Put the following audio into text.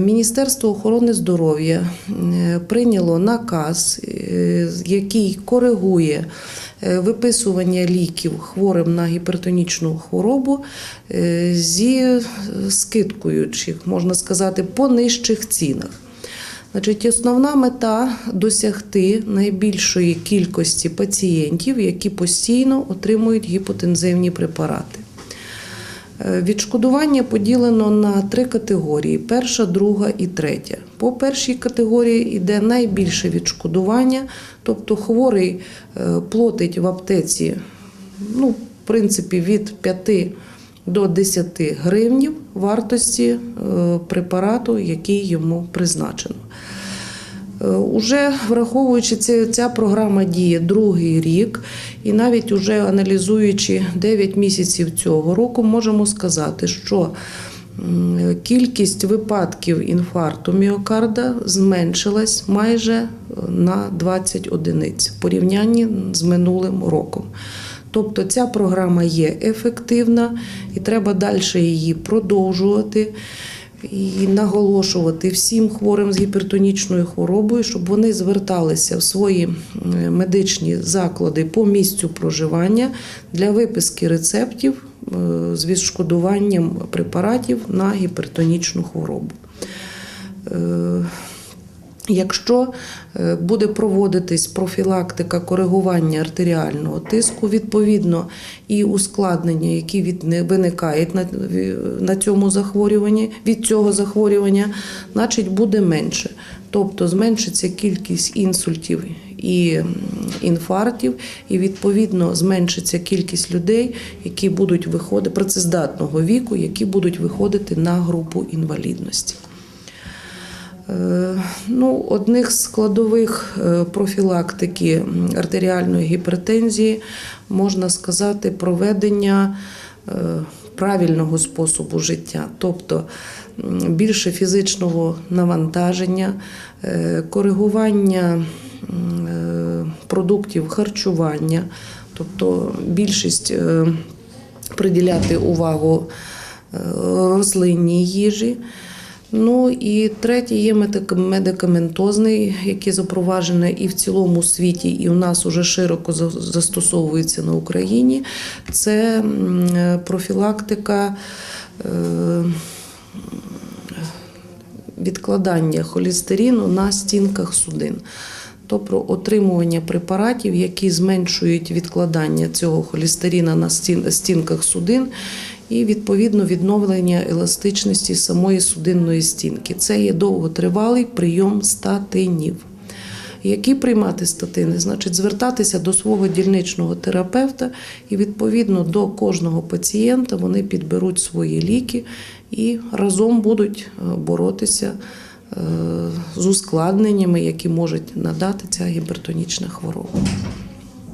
Міністерство охорони здоров'я е, прийняло наказ, е, який коригує е, виписування ліків хворим на гіпертонічну хворобу зі скидкою, чи можна сказати, по нижчих цінах. Значить, основна мета досягти найбільшої кількості пацієнтів, які постійно отримують гіпотензивні препарати. Е, Відшкодування поділено на три категорії: перша, друга і третя. По першій категорії йде найбільше відшкодування, тобто хворий е, платить в аптеці, ну, в принципі, від 5 до 10 гривнів вартості е, препарату, який йому призначено. Е, Уже враховуючи це, ця програма діє другий рік, і навіть уже аналізуючи 9 місяців цього року, можемо сказати, що кількість випадків інфаркту міокарда зменшилась майже е, на 20 одиниць в порівнянні з минулим роком. Тобто ця програма є ефективна і треба далі її продовжувати і наголошувати всім хворим з гіпертонічною хворобою, щоб вони зверталися в свої е, медичні заклади по місцю проживання для виписки рецептів е, з відшкодуванням препаратів на гіпертонічну хворобу. Якщо е, буде проводитись профілактика коригування артеріального тиску, відповідно і ускладнення, які від виникають на, на цьому захворюванні, від цього захворювання, значить буде менше. Тобто зменшиться кількість інсультів і інфарктів, і відповідно зменшиться кількість людей, які будуть виходити працездатного віку, які будуть виходити на групу інвалідності. Е, Ну, одних з складових е, профілактики артеріальної гіпертензії можна сказати проведення е, правильного способу життя, тобто більше фізичного навантаження, коригування продуктів харчування, тобто більшість приділяти увагу рослинній їжі. Ну і третє є медик- медикаментозний, який запроваджений і в цілому світі, і у нас уже широко застосовується на Україні. Це профілактика е, відкладання холестерину на стінках судин. Тобто отримування препаратів, які зменшують відкладання цього холестерина на стін- стінках судин, і відповідно відновлення еластичності самої судинної стінки. Це є довготривалий прийом статинів. Які приймати статини, значить звертатися до свого дільничного терапевта, і відповідно до кожного пацієнта вони підберуть свої ліки і разом будуть е, боротися е, з ускладненнями, які можуть надати ця гіпертонічна хвороба.